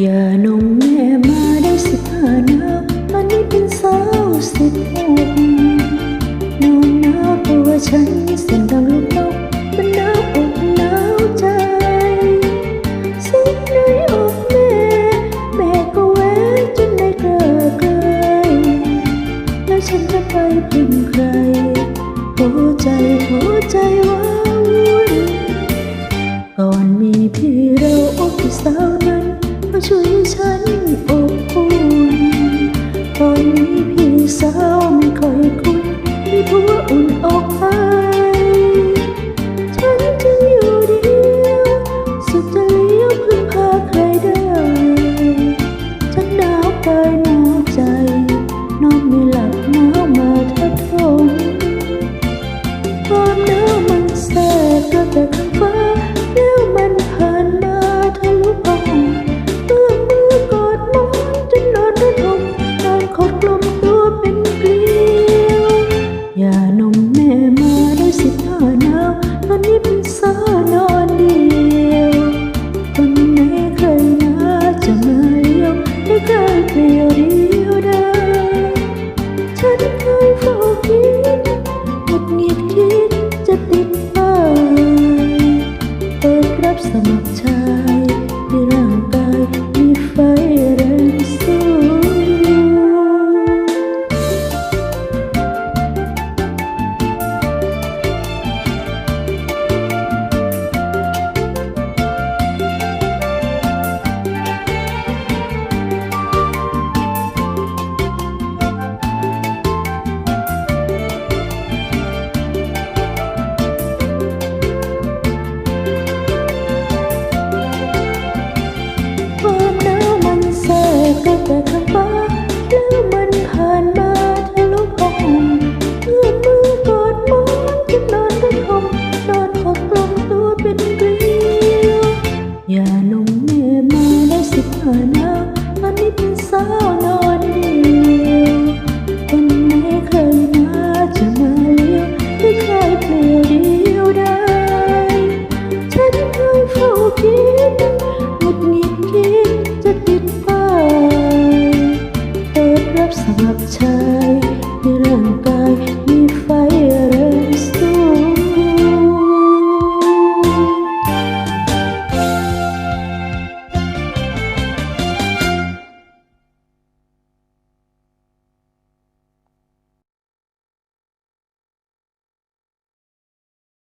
อย่านมแม่มาได้สิบห้านับมันนี่เป็นสาวสิบหกนมนับตัวฉันเส้นดังลูกนกมันหนาวอกหนาวใจสิบในอกแม่แม่ก็แหวกจนได้เกลือเกยแล้วฉันจะไปเป็นใครหัวใจหัวใจว่า ฉันนี่เป็นาว